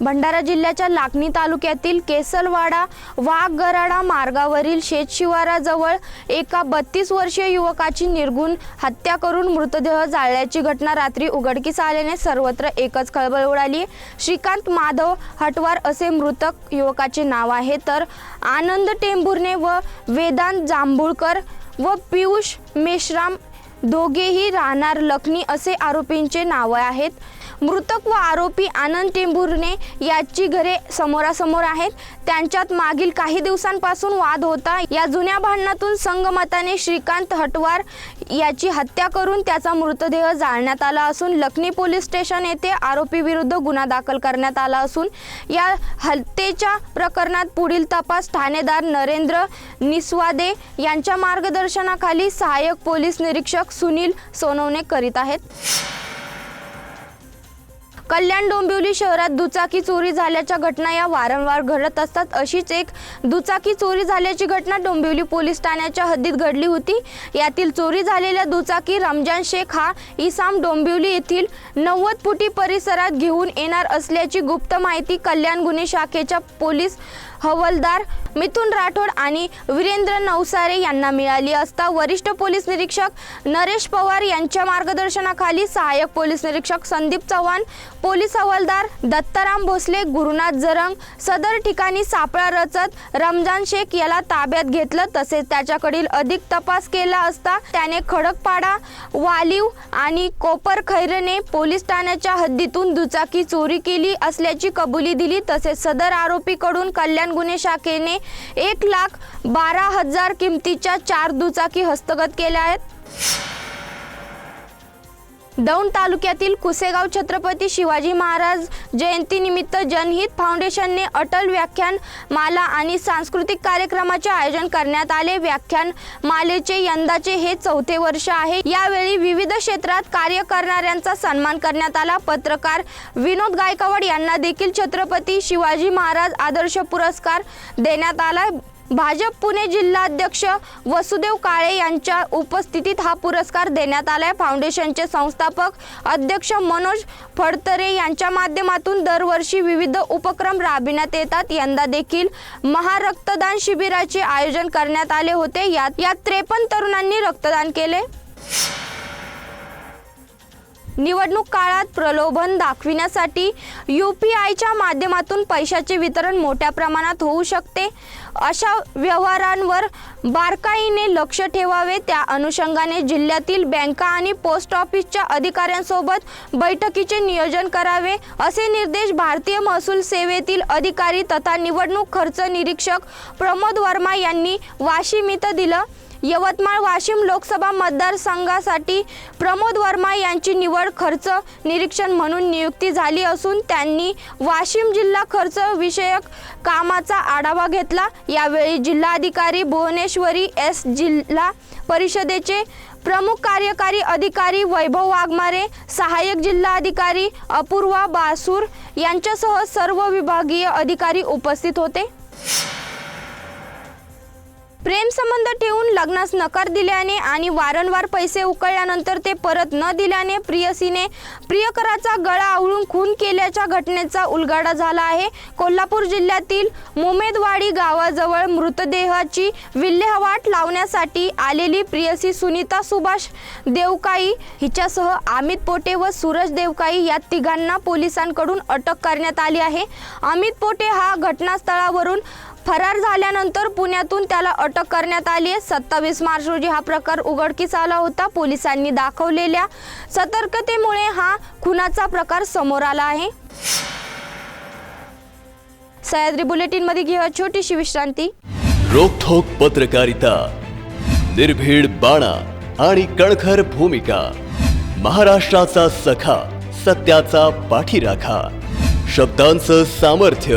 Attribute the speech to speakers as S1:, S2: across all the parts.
S1: भंडारा जिल्ह्याच्या लाखनी तालुक्यातील केसलवाडा वाघगराडा मार्गावरील शेतशिवाराजवळ एका बत्तीस वर्षीय युवकाची निर्गुण हत्या करून मृतदेह जाळल्याची घटना रात्री उघडकीस आल्याने सर्वत्र एकच खळबळ उडाली. श्रीकांत माधव हटवार असे मृतक युवकाचे नाव आहे. तर आनंद टेंभुर्णे व वेदांत जांभुळकर व पियुष मेश्राम दोघेही राहणार लखनी असे आरोपींचे नावं आहेत. मृतक व आरोपी आनंद टेंभुर्णे याची घरे समोरासमोर आहेत. त्यांच्यात मागील काही दिवसांपासून वाद होता. या जुन्या भांडणातून संगमताने श्रीकांत हटवार याची हत्या करून त्याचा मृतदेह जाळण्यात आला असून लखनी पोलीस स्टेशन येथे आरोपीविरुद्ध गुन्हा दाखल करण्यात आला असून या हत्येच्या प्रकरणात पुढील तपास ठाणेदार नरेंद्र निस्वादे यांच्या मार्गदर्शनाखाली सहाय्यक पोलीस निरीक्षक सुनील सोनवणे करीत आहेत. कल्याण डोंबिवली शहरात दुचाकी चोरी झाल्याच्या घटना या वारंवार घडत असतात. अशीच एक दुचाकी चोरी झाल्याची घटना डोंबिवली पोलीस ठाण्याच्या हद्दीत घडली होती. यातील चोरी झालेल्या दुचाकी रमजान शेख हा इसाम डोंबिवली येथील नव्वद फुटी परिसरात घेऊन येणार असल्याची गुप्त माहिती कल्याण गुन्हे शाखेच्या पोलीस हवलदार मिथुन राठोड आणि वीरेंद्र नवसारे यांना मिळाली असता वरिष्ठ पोलीस निरीक्षक नरेश पवार यांच्या मार्गदर्शनाखाली सहाय्यक पोलीस निरीक्षक संदीप चव्हाण पोलीस हवालदार दत्ताराम भोसले गुरुनाथ जरंग सदर ठिकाणी सापळा रचत रमजान शेख याला ताब्यात घेतलं. तसेच त्याच्याकडील अधिक तपास केला असता त्याने खडकपाडा वालीव आणि कोपर खैरने पोलीस ठाण्याच्या हद्दीतून दुचाकी चोरी केली असल्याची कबुली दिली. तसेच सदर आरोपीकडून कल्याण गुन्हे शाखेने एक लाख बारा हजार किमतीच्या चार दुचाकी हस्तगत केल्या आहेत. दौंड तालुक्यातील कुसेगाव छत्रपती शिवाजी महाराज जयंतीनिमित्त जनहित फाउंडेशनने अटल व्याख्यान माला आणि सांस्कृतिक कार्यक्रमाचे आयोजन करण्यात आले. व्याख्यान मालेचे यंदाचे हे चौथे वर्ष आहे. यावेळी विविध क्षेत्रात कार्य करणाऱ्यांचा सन्मान करण्यात आला. पत्रकार विनोद गायकवाड यांना देखील छत्रपती शिवाजी महाराज आदर्श पुरस्कार देण्यात आला. भाजप पुणे जिल्हाध्यक्ष वसुदेव काळे यांच्या उपस्थितीत हा पुरस्कार देण्यात आलाय. फाउंडेशनचे संस्थापक अध्यक्ष मनोज फडतरे यांच्या माध्यमातून दरवर्षी विविध उपक्रम राबविण्यात येतात. यंदा देखील महारक्तदान शिबिराचे आयोजन करण्यात आले होते. यात यात त्रेपन्न तरुणांनी रक्तदान केले. निवडणूक काळात प्रलोभन दाखविण्यासाठी यू पी आयच्या माध्यमातून पैशाचे वितरण मोठ्या प्रमाणात होऊ शकते. अशा व्यवहारांवर बारकाईने लक्ष ठेवावे त्या अनुषंगाने जिल्ह्यातील बँका आणि पोस्ट ऑफिसच्या अधिकाऱ्यांसोबत बैठकीचे नियोजन करावे असे निर्देश भारतीय महसूल सेवेतील अधिकारी तथा निवडणूक खर्च निरीक्षक प्रमोद वर्मा यांनी वाशिम इथं दिलं. यवतमाळ वाशिम लोकसभा मतदारसंघासाठी प्रमोद वर्मा यांची निवड खर्च निरीक्षण म्हणून नियुक्ती झाली असून त्यांनी वाशिम जिल्हा खर्च विषयक कामाचा आढावा घेतला. यावेळी जिल्हाधिकारी भुवनेश्वरी एस जिल्हा परिषदेचे प्रमुख कार्यकारी अधिकारी वैभव वाघमारे सहाय्यक जिल्हाधिकारी अपूर्वा बासूर यांच्यासह सर्व विभागीय अधिकारी उपस्थित होते. प्रेमसंबंध ठेवून लग्नास नकार दिल्याने आणि वारंवार पैसे उकळल्यानंतर ते परत न दिल्याने प्रियसीने प्रियकराचा गळा आवळून खून केल्याच्या घटनेचा उलगाडा झाला आहे. कोल्हापूर जिल्ह्यातील मुमेदवाडी गावाजवळ मृतदेहाची विल्हेवाट लावण्यासाठी आलेली प्रियसी सुनीता सुभाष देवकाई हिच्यासह अमित पोटे व सूरज देवकाई या तिघांना पोलिसांकडून अटक करण्यात आली आहे. अमित पोटे हा घटनास्थळावरून फरार झाल्यानंतर पुण्यातून त्याला अटक करण्यात आली आहे. सत्तावीस मार्च रोजी हा प्रकार उघडकीस आला होता. पोलिसांनी दाखवलेल्या सतर्कतेमुळे हा खुनाचा प्रकार समोर आला आहे. सह्याद्री बुलेटिनमध्ये घेऊ छोटीशी विश्रांती.
S2: रोखोक पत्रकारिता निर्भीड बाणा आणि कणखर भूमिका महाराष्ट्राचा सखा सत्याचा पाठीराखा शब्दांचं सामर्थ्य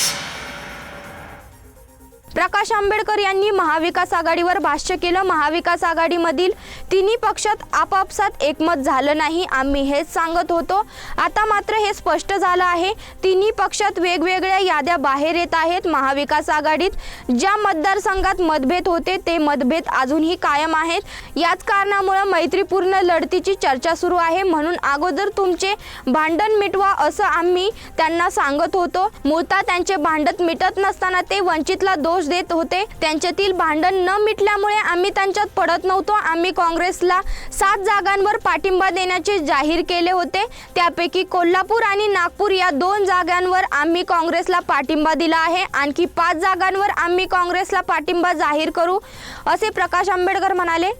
S1: प्रकाश आंबेडकर यांनी महाविकास आघाडीवर भाष्य केलं. महाविकास आघाडीमधील तिन्ही पक्षात आपापसात एकमत झालं नाही. आम्ही हेच सांगत होतो. आता मात्र हे स्पष्ट झालं आहे. तिन्ही पक्षात वेगवेगळ्या याद्या बाहेर येत आहेत. महाविकास आघाडीत ज्या मतदारसंघात मतभेद होते ते मतभेद अजूनही कायम आहेत. याच कारणामुळे मैत्रीपूर्ण लढतीची चर्चा सुरू आहे. म्हणून अगोदर तुमचे भांडण मिटवा असं आम्ही त्यांना सांगत होतो. मूळतः त्यांचे भांडत मिटत नसताना ते वंचितला दोष देत होते. त्यांच्यातील भांडण न मिटल्यामुळे आम्ही त्यांच्यात पडत नव्हतो. आम्ही काँग्रेसला सात जागांवर पाठिंबा देण्याचे जाहीर केले होते. त्यापैकी कोल्हापूर आणि नागपूर या दोन जागांवर आम्ही काँग्रेसला पाठिंबा दिला आहे. आणखी पाच जागांवर आम्ही काँग्रेसला पाठिंबा जाहीर करू असे प्रकाश आंबेडकर म्हणाले.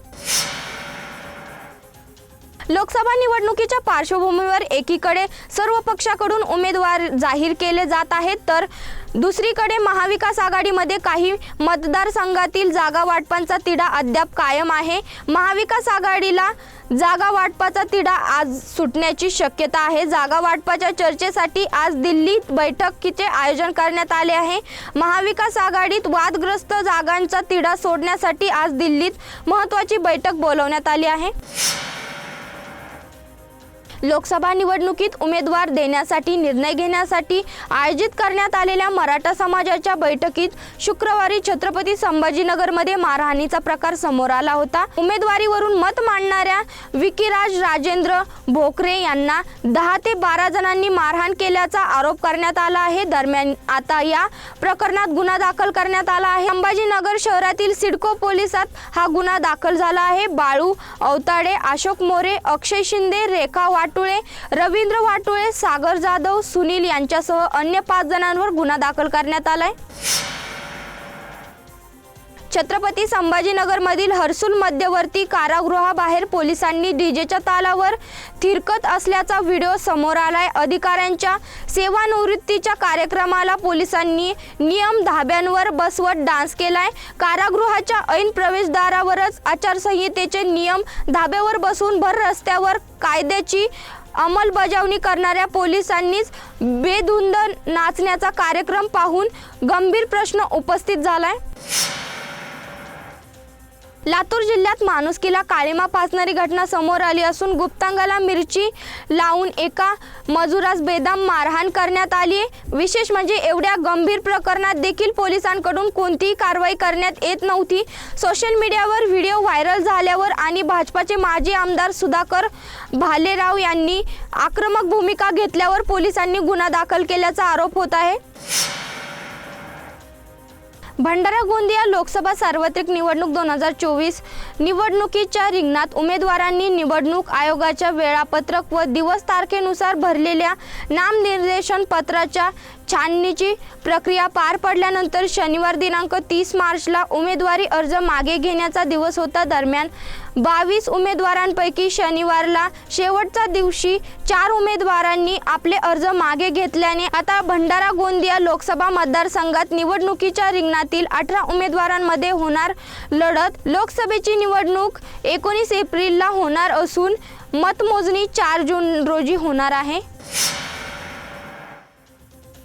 S1: लोकसभा निवडणुकीच्या पार्श्वभूमीवर एकीकडे सर्व पक्षाकडून उमेदवार जाहीर केले जात आहेत तर दुसरीकडे महाविकास आघाडीमध्ये काही मतदारसंघातील जागा वाटपांचा तिढा अद्याप कायम आहे. महाविकास आघाडीला जागा वाटपाचा तिढा आज सुटण्याची शक्यता आहे. जागा वाटपाच्या चर्चेसाठी आज दिल्लीत बैठकीचे आयोजन करण्यात आले आहे. महाविकास आघाडीत वादग्रस्त जागांचा तिढा सोडण्यासाठी आज दिल्लीत महत्त्वाची बैठक बोलवण्यात आली आहे. लोकसभा निवडणुकीत उमेदवार देण्यासाठी निर्णय घेण्यासाठी आयोजित करण्यात आलेल्या मराठा समाजाच्या बैठकीत शुक्रवारी छत्रपती संभाजीनगरमध्ये मारहाणीचा प्रकार समोर आला होता. उमेदवारीवरून मत मांडणाऱ्या विकीराज राजेंद्र भोकरे यांना दहा ते बारा जणांनी मारहाण केल्याचा आरोप करण्यात आला आहे. दरम्यान आता या प्रकरणात गुन्हा दाखल करण्यात आला आहे. संभाजीनगर शहरातील सिडको पोलिसात हा गुन्हा दाखल झाला आहे. बाळू अवताडे अशोक मोरे अक्षय शिंदे रेखा वाट वाटुळे रवींद्र वाटुळे सागर जाधव सुनील यांच्यासह अन्य पाच जणांवर गुन्हा दाखल करण्यात आलाय. छत्रपती संभाजीनगरमधील हर्सुल मध्यवर्ती कारागृहाबाहेर पोलिसांनी डीजेच्या तालावर थिरकत असल्याचा व्हिडिओ समोर आलाय. अधिकाऱ्यांच्या सेवानिवृत्तीच्या कार्यक्रमाला पोलिसांनी नियम धाब्यांवर बसवत डान्स केलाय. कारागृहाच्या ऐन प्रवेशद्वारावरच आचारसंहितेचे नियम धाब्यावर बसून भर रस्त्यावर कायद्याची अंमलबजावणी करणाऱ्या पोलिसांनीच बेधुंद नाचण्याचा कार्यक्रम पाहून गंभीर प्रश्न उपस्थित झालाय. लातूर जिल्ह्यात माणुसकीला काळीमा फासणारी घटना समोर आली असून गुप्तांगाला मिरची लावून एका मजुरास बेदम मारहाण करण्यात आली विशेष म्हणजे एवढ्या गंभीर प्रकरणात देखील पोलिसांकडून कोणतीही कारवाई करण्यात येत नव्हती. सोशल मीडियावर व्हिडिओ व्हायरल झाल्यावर आणि भाजपाचे माजी आमदार सुधाकर भालेराव यांनी आक्रमक भूमिका घेतल्यावर पोलिसांनी गुन्हा दाखल केल्याचा आरोप होत आहे. भंडारा गोंदिया लोकसभा सार्वत्रिक निवडणूक दोन हजार चोवीस निवडणुकीच्या रिंगणात उमेदवारांनी निवडणूक आयोगाच्या वेळापत्रक व दिवस तारखेनुसार भरलेल्या नामनिर्देशन पत्राच्या छाननीची प्रक्रिया पार पडल्यानंतर शनिवार दिनांक तीस मार्चला उमेदवारी अर्ज मागे घेण्याचा दिवस होता. दरम्यान बावीस उमेदवारांपैकी शनिवारला शेवटच्या दिवशी चार उमेदवारांनी आपले अर्ज मागे घेतल्याने आता भंडारा गोंदिया लोकसभा मतदारसंघात निवडणुकीच्या रिंगणातील अठरा उमेदवारांमध्ये होणार लढत. लोकसभेची निवडणूक एकोणीस एप्रिलला होणार असून मतमोजणी चार जून रोजी होणार आहे.